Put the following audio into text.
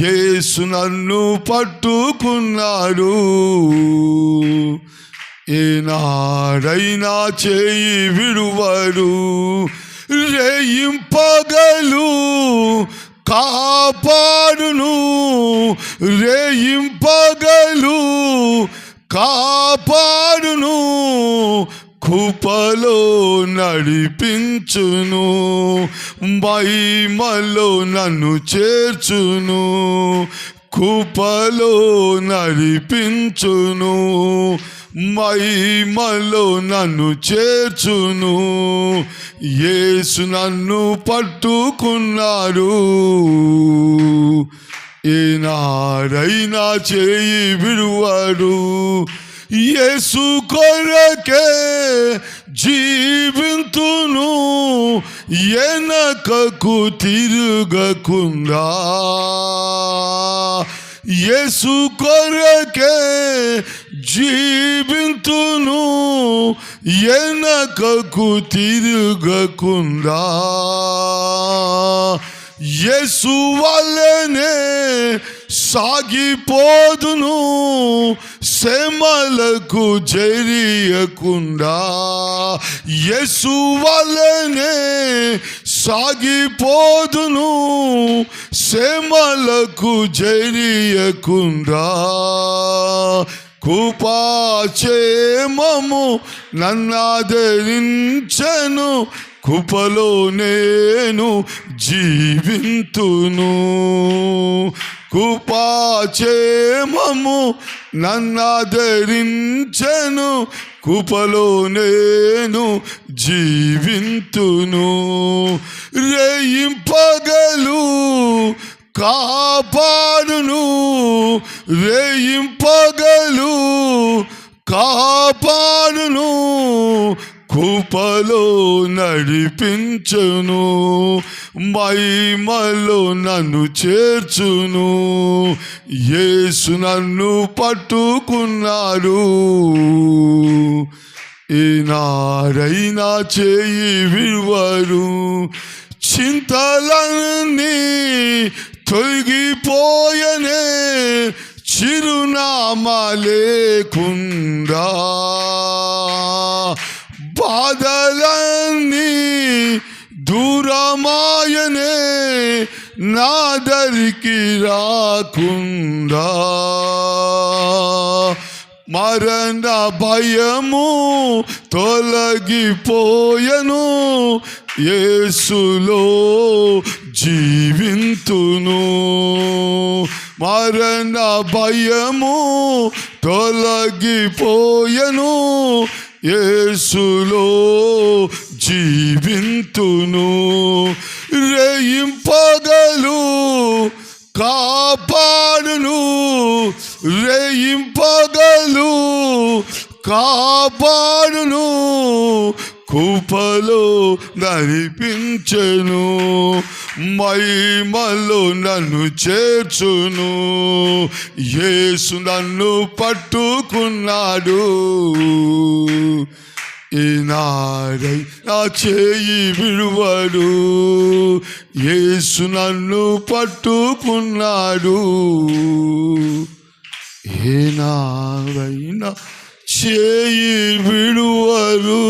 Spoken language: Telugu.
యేసు నన్ను పట్టుకున్నాడు. ఏనాడైనా చేయి విడువడు. రేయింపగలు కాపాడును. రేయింపగలు కాపాడును. కృపలో నడిపించును మహిమలో నన్ను చేర్చును కృపలో నడిపించును మహిమలో నన్ను చేర్చును. యేసు నన్ను పట్టుకున్నారు. ఏనాడైనా చేయి విడువడు యేసు కొరకే జీవింతును ఎనకకు తిరుగకుండా యేసు కొరకే జీవింతును ఎనకకు తిరుగకుండా యేసు వల్లనే సాగిపోదును శ్రమలకు జరియకుండా. యసు వలనే సాగిపోదును శ్రమలకు జరియకుండా. కృపాచేమము నన్నాదరించను కృపలో నేను జీవింతును. కృపాచేమము నన్నాదరించను. కృపలో నేను జీవింతును. రేయింపగలు కాపాడును. రేయింపగలు కాపాడును. కృపలో నడిపించును మహిమలో నన్ను చేర్చును. యేసు నన్ను పట్టుకున్నారు. ఈనారైనా చేయి విడువరు. చింతలన్నీ తొలగిపోయనే చిరునామా లేకుండా బాధలన్నీ దూరమాయనే నాదరికి రాకుండా. మరణ భయము తొలగిపోయను యేసులో జీవింతును. మరణ భయము తొలగిపోయను యేసులో జీవింతును రేయింపగలు కాపాడును రేయింపగలు కాపాడును కుపలో నడిపించను మైమలో నన్ను చేర్చును. యేసు నన్ను పట్టుకున్నాడు. ఈనాడై నా చేయి విడువడు యేసు నన్ను పట్టుకున్నాడు. ఏనాడైనా చేయి విడువరు